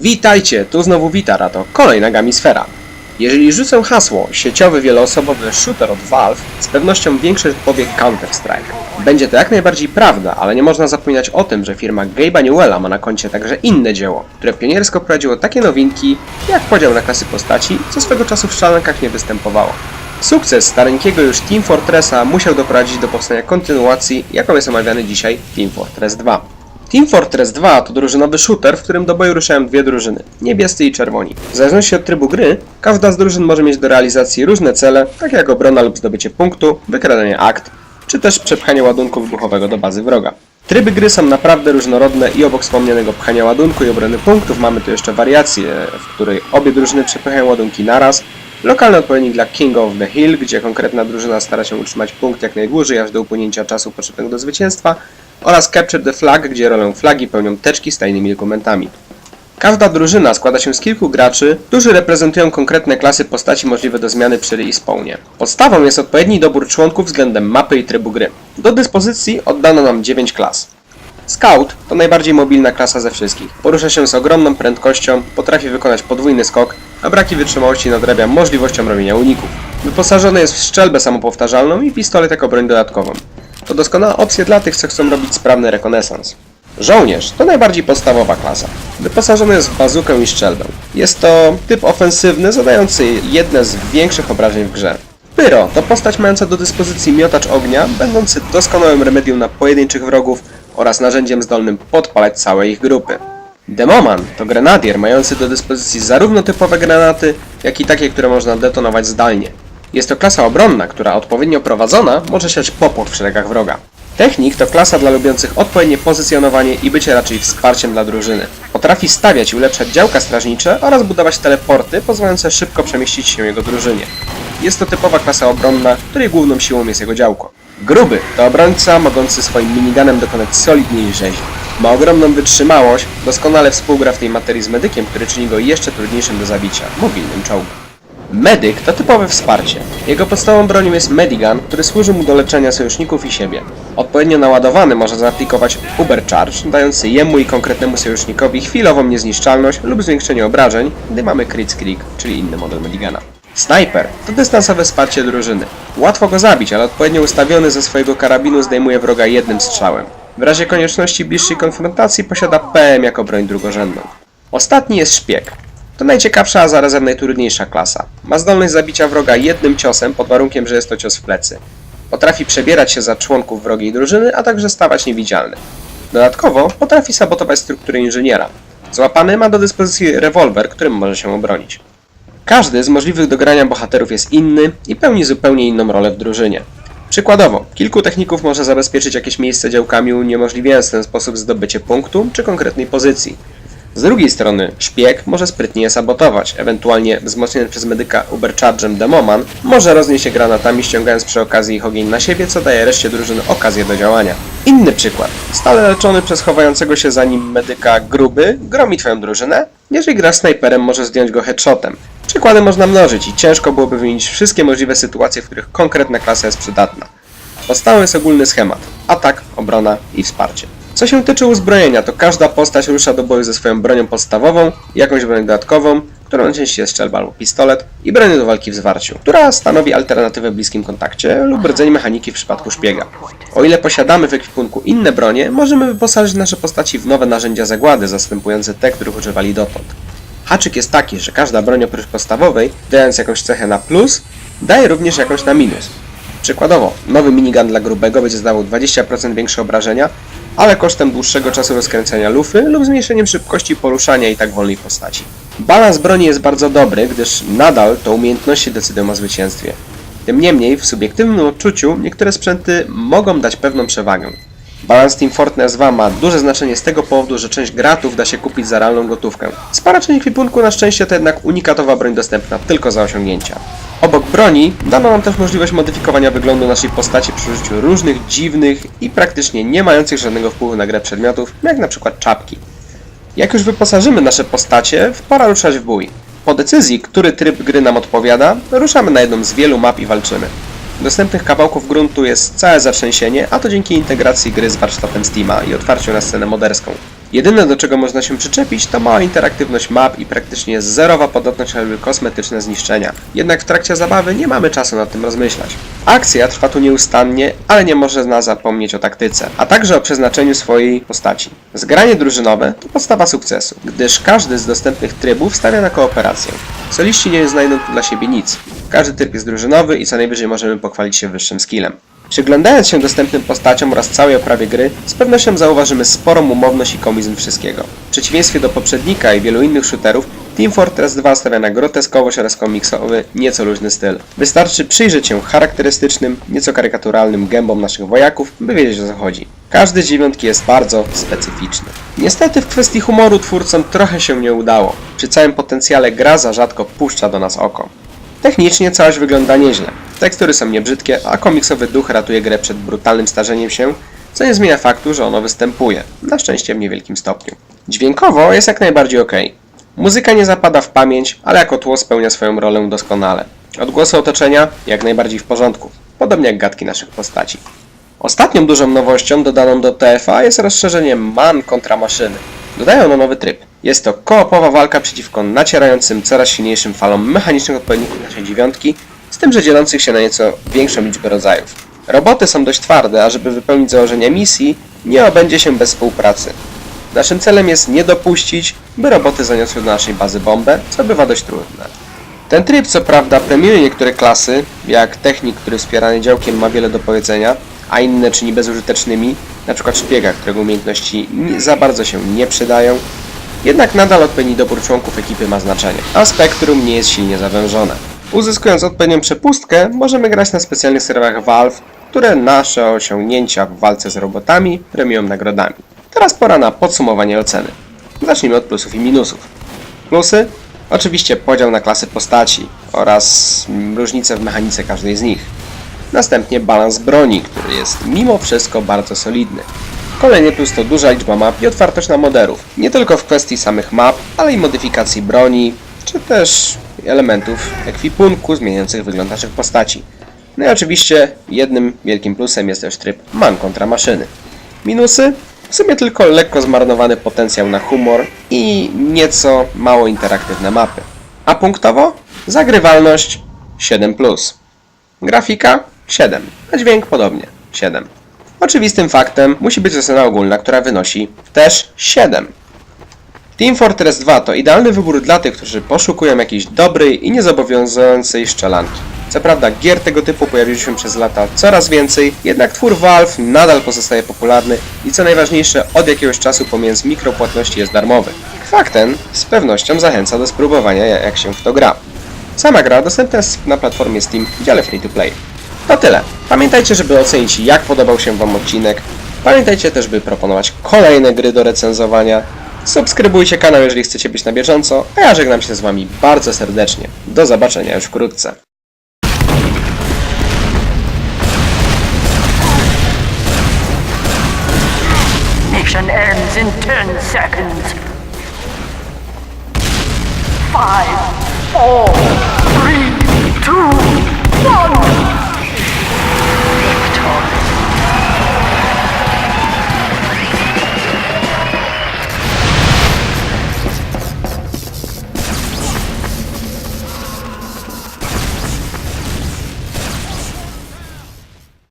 Witajcie, tu znowu Witara, to kolejna Gamisfera. Jeżeli rzucę hasło sieciowy wieloosobowy shooter od Valve, z pewnością większość powie Counter-Strike. Będzie to jak najbardziej prawda, ale nie można zapominać o tym, że firma Gabe'a Newella ma na koncie także inne dzieło, które pioniersko prowadziło takie nowinki, jak podział na klasy postaci, co swego czasu w szalankach nie występowało. Sukces stareńkiego już Team Fortressa musiał doprowadzić do powstania kontynuacji, jaką jest omawiany dzisiaj Team Fortress 2. Team Fortress 2 to drużynowy shooter, w którym do boju ruszają dwie drużyny, niebiescy i czerwoni. W zależności od trybu gry, każda z drużyn może mieć do realizacji różne cele, takie jak obrona lub zdobycie punktu, wykradanie akt, czy też przepchanie ładunku wybuchowego do bazy wroga. Tryby gry są naprawdę różnorodne i obok wspomnianego pchania ładunku i obrony punktów mamy tu jeszcze wariację, w której obie drużyny przepychają ładunki naraz, lokalny odpowiednik dla King of the Hill, gdzie konkretna drużyna stara się utrzymać punkt jak najdłużej, aż do upłynięcia czasu potrzebnego do zwycięstwa, oraz Capture the Flag, gdzie rolę flagi pełnią teczki z tajnymi dokumentami. Każda drużyna składa się z kilku graczy, którzy reprezentują konkretne klasy postaci możliwe do zmiany przy respawnie. Podstawą jest odpowiedni dobór członków względem mapy i trybu gry. Do dyspozycji oddano nam 9 klas. Scout to najbardziej mobilna klasa ze wszystkich. Porusza się z ogromną prędkością, potrafi wykonać podwójny skok, a braki wytrzymałości nadrabia możliwością robienia uników. Wyposażony jest w strzelbę samopowtarzalną i pistolet jako broń dodatkową. To doskonała opcja dla tych, co chcą robić sprawny rekonesans. Żołnierz to najbardziej podstawowa klasa. Wyposażony jest w bazukę i strzelbę. Jest to typ ofensywny, zadający jedne z większych obrażeń w grze. Pyro to postać mająca do dyspozycji miotacz ognia, będący doskonałym remedium na pojedynczych wrogów oraz narzędziem zdolnym podpalać całe ich grupy. Demoman to grenadier mający do dyspozycji zarówno typowe granaty, jak i takie, które można detonować zdalnie. Jest to klasa obronna, która odpowiednio prowadzona może siać popłoch w szeregach wroga. Technik to klasa dla lubiących odpowiednie pozycjonowanie i bycie raczej wsparciem dla drużyny. Potrafi stawiać i ulepszać działka strażnicze oraz budować teleporty pozwalające szybko przemieścić się jego drużynie. Jest to typowa klasa obronna, której główną siłą jest jego działko. Gruby to obrońca mogący swoim miniganem dokonać solidniej rzezi. Ma ogromną wytrzymałość, doskonale współgra w tej materii z medykiem, który czyni go jeszcze trudniejszym do zabicia, mobilnym czołgiem. Medyk to typowe wsparcie. Jego podstawową bronią jest Medigun, który służy mu do leczenia sojuszników i siebie. Odpowiednio naładowany może zaaplikować Uber Charge, dający jemu i konkretnemu sojusznikowi chwilową niezniszczalność lub zwiększenie obrażeń, gdy mamy Crit Click, czyli inny model Medigana. Sniper to dystansowe wsparcie drużyny. Łatwo go zabić, ale odpowiednio ustawiony ze swojego karabinu zdejmuje wroga jednym strzałem. W razie konieczności bliższej konfrontacji posiada PM jako broń drugorzędną. Ostatni jest szpieg. To najciekawsza, a zarazem najtrudniejsza klasa. Ma zdolność zabicia wroga jednym ciosem, pod warunkiem, że jest to cios w plecy. Potrafi przebierać się za członków wrogiej drużyny, a także stawać niewidzialny. Dodatkowo potrafi sabotować struktury inżyniera. Złapany ma do dyspozycji rewolwer, którym może się obronić. Każdy z możliwych do grania bohaterów jest inny i pełni zupełnie inną rolę w drużynie. Przykładowo, kilku techników może zabezpieczyć jakieś miejsce działkami, uniemożliwiając w ten sposób zdobycie punktu czy konkretnej pozycji. Z drugiej strony, szpieg może sprytnie je sabotować, ewentualnie wzmocniony przez medyka Uberchargem Demoman może roznieść się granatami, ściągając przy okazji ich ogień na siebie, co daje reszcie drużyny okazję do działania. Inny przykład. Stale leczony przez chowającego się za nim medyka Gruby gromi twoją drużynę. Jeżeli grasz snajperem, może zdjąć go headshotem. Przykłady można mnożyć i ciężko byłoby wymienić wszystkie możliwe sytuacje, w których konkretna klasa jest przydatna. Podstawą jest ogólny schemat. Atak, obrona i wsparcie. Co się tyczy uzbrojenia, to każda postać rusza do boju ze swoją bronią podstawową, jakąś bronią dodatkową, którą najczęściej jest strzelba albo pistolet, i bronią do walki w zwarciu, która stanowi alternatywę w bliskim kontakcie lub rdzeń mechaniki w przypadku szpiega. O ile posiadamy w ekwipunku inne bronie, możemy wyposażyć nasze postaci w nowe narzędzia zagłady zastępujące te, których używali dotąd. Haczyk jest taki, że każda broń oprócz podstawowej, dając jakąś cechę na plus, daje również jakąś na minus. Przykładowo, nowy minigun dla grubego będzie zdawał 20% większe obrażenia, ale kosztem dłuższego czasu rozkręcania lufy lub zmniejszeniem szybkości poruszania i tak wolnej postaci. Balans broni jest bardzo dobry, gdyż nadal to umiejętności decydują o zwycięstwie. Tym niemniej, w subiektywnym odczuciu niektóre sprzęty mogą dać pewną przewagę. Balans Team Fortress 2 ma duże znaczenie z tego powodu, że część gratów da się kupić za realną gotówkę. Spora część ekwipunku na szczęście to jednak unikatowa broń dostępna tylko za osiągnięcia. Obok broni dano nam też możliwość modyfikowania wyglądu naszej postaci przy użyciu różnych dziwnych i praktycznie nie mających żadnego wpływu na grę przedmiotów, jak na przykład czapki. Jak już wyposażymy nasze postacie, pora ruszać w bój. Po decyzji, który tryb gry nam odpowiada, ruszamy na jedną z wielu map i walczymy. Dostępnych kawałków gruntu jest całe zatrzęsienie, a to dzięki integracji gry z warsztatem Steama i otwarciu na scenę moderską. Jedyne do czego można się przyczepić to mała interaktywność map i praktycznie zerowa podatność na kosmetyczne zniszczenia. Jednak w trakcie zabawy nie mamy czasu nad tym rozmyślać. Akcja trwa tu nieustannie, ale nie można zapomnieć o taktyce, a także o przeznaczeniu swojej postaci. Zgranie drużynowe to podstawa sukcesu, gdyż każdy z dostępnych trybów stawia na kooperację. Soliści nie znajdą tu dla siebie nic. Każdy tryb jest drużynowy i co najwyżej możemy pochwalić się wyższym skillem. Przyglądając się dostępnym postaciom oraz całej oprawie gry, z pewnością zauważymy sporą umowność i komizm wszystkiego. W przeciwieństwie do poprzednika i wielu innych shooterów, Team Fortress 2 stawia na groteskowość oraz komiksowy, nieco luźny styl. Wystarczy przyjrzeć się charakterystycznym, nieco karykaturalnym gębom naszych wojaków, by wiedzieć o co chodzi. Każdy z dziewiątki jest bardzo specyficzny. Niestety w kwestii humoru twórcom trochę się nie udało. Przy całym potencjale gra za rzadko puszcza do nas oko. Technicznie całość wygląda nieźle. Tekstury są niebrzydkie, a komiksowy duch ratuje grę przed brutalnym starzeniem się, co nie zmienia faktu, że ono występuje. Na szczęście w niewielkim stopniu. Dźwiękowo jest jak najbardziej ok. Muzyka nie zapada w pamięć, ale jako tło spełnia swoją rolę doskonale. Odgłosy otoczenia jak najbardziej w porządku, podobnie jak gadki naszych postaci. Ostatnią dużą nowością dodaną do TFA jest rozszerzenie man kontra maszyny. Dodają ono nowy tryb. Jest to koopowa walka przeciwko nacierającym coraz silniejszym falom mechanicznych odpowiedników naszej dziewiątki, z tym, że dzielących się na nieco większą liczbę rodzajów. Roboty są dość twarde, a żeby wypełnić założenia misji, nie obędzie się bez współpracy. Naszym celem jest nie dopuścić, by roboty zaniosły do naszej bazy bombę, co bywa dość trudne. Ten tryb co prawda premiuje niektóre klasy, jak technik, który wspierany działkiem ma wiele do powiedzenia, a inne czyni bezużytecznymi, np. szpiega, którego umiejętności za bardzo się nie przydają, jednak nadal odpowiedni dobór członków ekipy ma znaczenie, a spektrum nie jest silnie zawężone. Uzyskując odpowiednią przepustkę, możemy grać na specjalnych serwerach Valve, które nasze osiągnięcia w walce z robotami premiują nagrodami. Teraz pora na podsumowanie oceny. Zacznijmy od plusów i minusów. Plusy? Oczywiście podział na klasy postaci oraz różnice w mechanice każdej z nich. Następnie balans broni, który jest mimo wszystko bardzo solidny. Kolejny plus to duża liczba map i otwartość na moderów. Nie tylko w kwestii samych map, ale i modyfikacji broni, czy też elementów ekwipunku zmieniających wygląd naszych postaci. No i oczywiście jednym wielkim plusem jest też tryb man kontra maszyny. Minusy? W sumie tylko lekko zmarnowany potencjał na humor i nieco mało interaktywne mapy. A punktowo? Zagrywalność 7+. Grafika 7, a dźwięk podobnie 7. Oczywistym faktem musi być ocena ogólna, która wynosi też 7. Team Fortress 2 to idealny wybór dla tych, którzy poszukują jakiejś dobrej i niezobowiązującej szczelanki. Co prawda gier tego typu pojawiło się przez lata coraz więcej, jednak twór Valve nadal pozostaje popularny i co najważniejsze od jakiegoś czasu pomiędzy mikropłatności jest darmowy. Fakt ten z pewnością zachęca do spróbowania jak się w to gra. Sama gra dostępna jest na platformie Steam w dziale free to play. To tyle. Pamiętajcie, żeby ocenić jak podobał się Wam odcinek. Pamiętajcie też, by proponować kolejne gry do recenzowania. Subskrybujcie kanał, jeżeli chcecie być na bieżąco, a ja żegnam się z Wami bardzo serdecznie. Do zobaczenia już wkrótce. Mission ends in 10 seconds. Five, four, three,